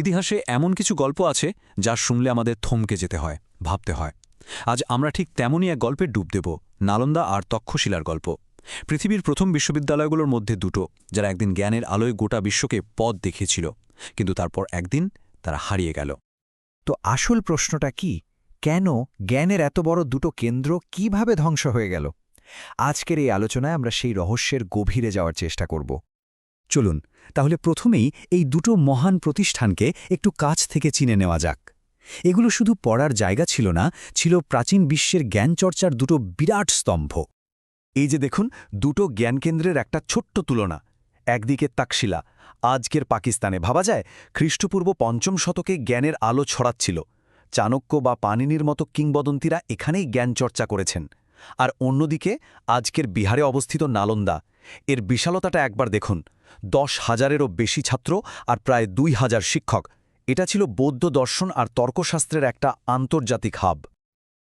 ইতিহাসে এমন কিছু গল্প আছে যা শুনলে আমাদের থমকে যেতে হয়, ভাবতে হয়। আজ আমরা ঠিক তেমনই এক গল্পে ডুব দেব, নালন্দা আর তক্ষশিলার গল্প। পৃথিবীর প্রথম বিশ্ববিদ্যালয়গুলোর মধ্যে দুটো, যারা একদিন জ্ঞানের আলোয় গোটা বিশ্বকে পথ দেখিয়েছিল, কিন্তু তারপর একদিন তারা হারিয়ে গেল। তো আসল প্রশ্নটা কি, কেন জ্ঞানের এত বড় দুটো কেন্দ্র কীভাবে ধ্বংস হয়ে গেল? আজকের এই আলোচনায় আমরা সেই রহস্যের গভীরে যাওয়ার চেষ্টা করব। চলুন, তাহলে প্রথমেই এই দুটো মহান প্রতিষ্ঠানকে একটু কাছ থেকে চিনে নেওয়া যাক। এগুলো শুধু পড়ার জায়গা ছিল না, ছিল প্রাচীন বিশ্বের জ্ঞানচর্চার দুটো বিরাট স্তম্ভ। এই যে দেখুন, দুটো জ্ঞানকেন্দ্রের একটা ছোট্ট তুলনা। একদিকে তাকশিলা, আজকের পাকিস্তানে। ভাবা যায়, খ্রিস্টপূর্ব পঞ্চম শতকে জ্ঞানের আলো ছড়াচ্ছিল। চাণক্য বা পানিনির মতো কিংবদন্তীরা এখানেই জ্ঞান চর্চা করেছেন। আর অন্যদিকে, আজকের বিহারে অবস্থিত নালন্দা এর বিশালতাটা একবার দেখুন। দশ হাজারেরও বেশি ছাত্র আর প্রায় দুই হাজার শিক্ষক। এটা ছিল বৌদ্ধ দর্শন আর তর্কশাস্ত্রের একটা আন্তর্জাতিক হাব।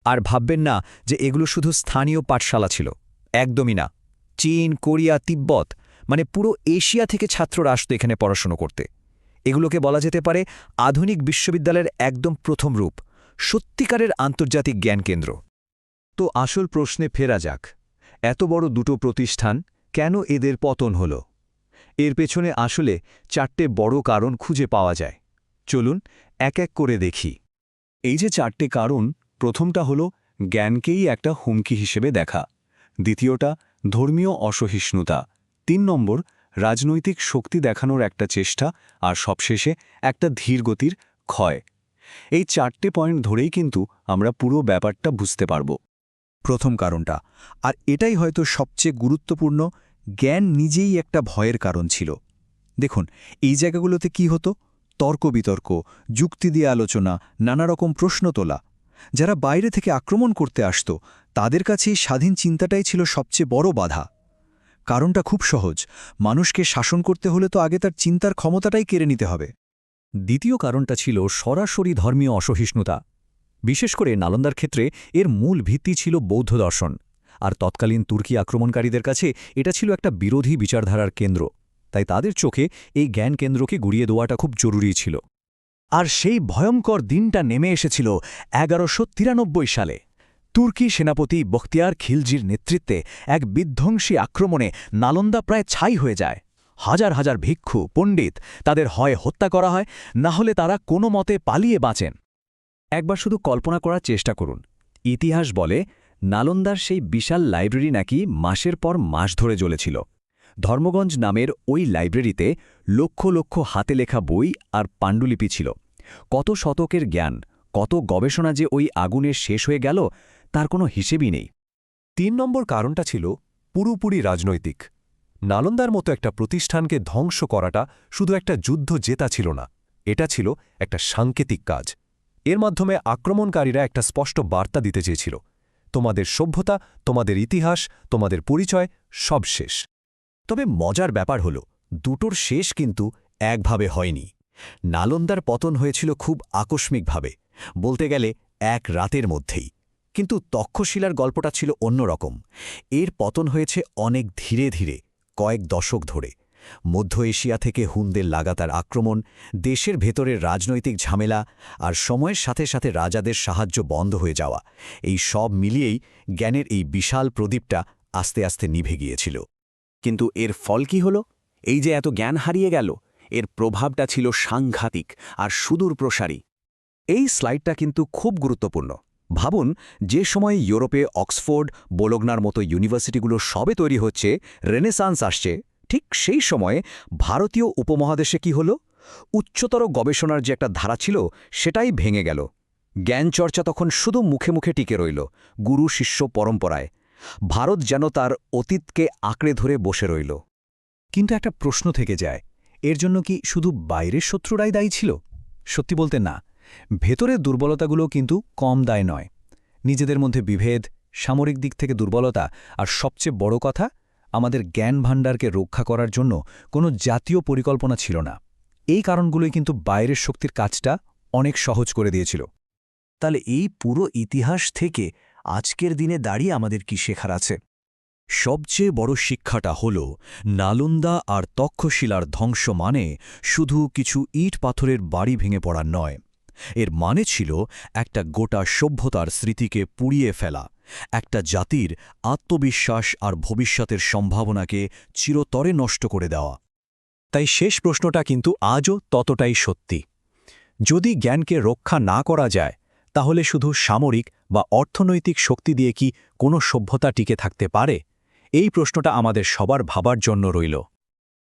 আর ভাববেন না যে এগুলো শুধু স্থানীয় পাঠশালা ছিল। একদমই না। চীন, কোরিয়া, তিব্বত মানে পুরো এশিয়া থেকে ছাত্ররা আসতো এখানে পড়াশুনো করতে। এগুলোকে বলা যেতে পারে আধুনিক বিশ্ববিদ্যালয়ের একদম প্রথম রূপ, সত্যিকারের আন্তর্জাতিক জ্ঞান কেন্দ্র। তো আসল প্রশ্নে ফেরা যাক। এত বড় দুটো প্রতিষ্ঠান কেন এদের পতন হল? এর পেছনে আসলে চারটে বড় কারণ খুঁজে পাওয়া যায়। চলুন এক এক করে দেখি। এই যে চারটে কারণ, প্রথমটা হল জ্ঞানকেই একটা হুমকি হিসেবে দেখা। দ্বিতীয়টা, ধর্মীয় অসহিষ্ণুতা। তিন নম্বর, রাজনৈতিক শক্তি দেখানোর একটা চেষ্টা আর সবশেষে একটা ধীরগতির ক্ষয়। এই চারটে পয়েন্ট ধরেই কিন্তু আমরা পুরো ব্যাপারটা বুঝতে পারব। প্রথম কারণটা। আর এটাই হয়তো সবচেয়ে গুরুত্বপূর্ণ, জ্ঞান নিজেই একটা ভয়ের কারণ ছিল। দেখুন, এই জায়গাগুলোতে কি হতো? তর্ক বিতর্ক যুক্তি দিয়ে আলোচনা নানা রকম প্রশ্ন তোলা। যারা বাইরে থেকে আক্রমণ করতে আসত, তাদের কাছে স্বাধীন চিন্তাটাই ছিল সবচেয়ে বড় বাধা। কারণটা খুব সহজ, মানুষকে শাসন করতে হলে তো আগে তার চিন্তার ক্ষমতাটাই কেড়ে নিতে হবে। দ্বিতীয় কারণটা ছিল সরাসরি ধর্মীয় অসহিষ্ণুতা। বিশেষ করে নালন্দার ক্ষেত্রে এর মূল ভিত্তি ছিল বৌদ্ধ দর্শন, আর তৎকালীন তুর্কি আক্রমণকারীদের কাছে এটা ছিল একটা বিরোধী বিচারধারার কেন্দ্র, তাই তাদের চোখে এই জ্ঞান কেন্দ্রকে গুড়িয়ে দেওয়াটা খুব জরুরি ছিল। আর সেই ভয়ঙ্কর দিনটা নেমে এসেছিল এগারোশো তিরানব্বই সালে। তুর্কি সেনাপতি বখতিয়ার খিলজির নেতৃত্বে এক বিধ্বংসী আক্রমণে নালন্দা প্রায় ছাই হয়ে যায়। হাজার হাজার ভিক্ষু, পণ্ডিত, তাদের হয় হত্যা করা হয়, না হলে তারা কোনো মতে পালিয়ে বাঁচেন। একবার শুধু কল্পনা করার চেষ্টা করুন। ইতিহাস বলে, নালন্দার সেই বিশাল লাইব্রেরি নাকি মাসের পর মাস ধরে জ্বলেছিল। ধর্মগঞ্জ নামের ওই লাইব্রেরিতে লক্ষ লক্ষ হাতে লেখা বই আর পাণ্ডুলিপি ছিল। কত শতকের জ্ঞান, কত গবেষণা যে ওই আগুনে শেষ হয়ে গেল, তার কোনো হিসেবই নেই। তিন নম্বর কারণটা ছিল পুরোপুরি রাজনৈতিক। নালন্দার মতো একটা প্রতিষ্ঠানকে ধ্বংস করাটা শুধু একটা যুদ্ধ জেতা ছিল না, এটা ছিল একটা সাংকেতিক কাজ। এর মাধ্যমে আক্রমণকারীরা একটা স্পষ্ট বার্তা দিতে চেয়েছিল। তোমাদের সভ্যতা, তোমাদের ইতিহাস, তোমাদের পরিচয় সব শেষ। তবে মজার ব্যাপার হল, দুটোর শেষ কিন্তু একভাবে হয়নি। নালন্দার পতন হয়েছিল খুব আকস্মিকভাবে, বলতে গেলে এক রাতের মধ্যেই। কিন্তু তক্ষশিলার গল্পটা ছিল অন্যরকম। এর পতন হয়েছে অনেক ধীরে ধীরে, কয়েক দশক ধরে। মধ্য এশিয়া থেকে হুনদের লাগাতার আক্রমণ, দেশের ভেতরের রাজনৈতিক ঝামেলা আর সময়ের সাথে সাথে রাজাদের সাহায্য বন্ধ হয়ে যাওয়া, এই সব মিলিয়েই জ্ঞানের এই বিশাল প্রদীপটা আস্তে আস্তে নিভে গিয়েছিল। কিন্তু এর ফল কি হল? এই যে এত জ্ঞান হারিয়ে গেল, এর প্রভাবটা ছিল সাংঘাতিক আর সুদূর প্রসারী এই স্লাইডটা কিন্তু খুব গুরুত্বপূর্ণ। ভাবুন, যে সময়ে ইউরোপে অক্সফোর্ড, বোলগনার মতো ইউনিভার্সিটিগুলো সবে তৈরি হচ্ছে, রেনেসান্স আসছে ঠিক সেই সময়ে ভারতীয় উপমহাদেশে কি হল? উচ্চতর গবেষণার যে একটা ধারা ছিল, সেটাই ভেঙে গেল। জ্ঞান চর্চা তখন শুধু মুখে মুখে টিকে রইল, গুরু শিষ্য পরম্পরায়। ভারত যেন তার অতীতকে আঁকড়ে ধরে বসে রইল। কিন্তু একটা প্রশ্ন থেকে যায়, এর জন্য কি শুধু বাইরের শত্রুরাই দায়ী ছিল? সত্যি বলতে না। ভেতরের দুর্বলতাগুলো কিন্তু কম দায় নয়। নিজেদের মধ্যে বিভেদ, সামরিক দিক থেকে দুর্বলতা আর সবচেয়ে বড় কথা আমাদের জ্ঞান ভাণ্ডারকে রক্ষা করার জন্য কোনো জাতীয় পরিকল্পনা ছিল না। এই কারণগুলোই কিন্তু বাইরের শক্তির কাজটা অনেক সহজ করে দিয়েছিল। তাহলে এই পুরো ইতিহাস থেকে আজকের দিনে দাঁড়িয়ে আমাদের কি শেখার আছে? সবচেয়ে বড় শিক্ষাটা হল, নালন্দা আর তক্ষশিলার ধ্বংস মানে শুধু কিছু ইট পাথরের বাড়ি ভেঙে পড়া নয়। এর মানে ছিল একটা গোটা সভ্যতার স্মৃতিকে পুড়িয়ে ফেলা। একটা জাতির আত্মবিশ্বাস আর ভবিষ্যতের সম্ভাবনাকে চিরতরে নষ্ট করে দেওয়া। তাই শেষ প্রশ্নটা কিন্তু আজও ততটাই সত্যি। যদি জ্ঞানকে রক্ষা না করা যায়, তাহলে শুধু সামরিক বা অর্থনৈতিক শক্তি দিয়ে কি কোনো সভ্যতা টিকে থাকতে পারে? এই প্রশ্নটা আমাদের সবার ভাবার জন্য রইল।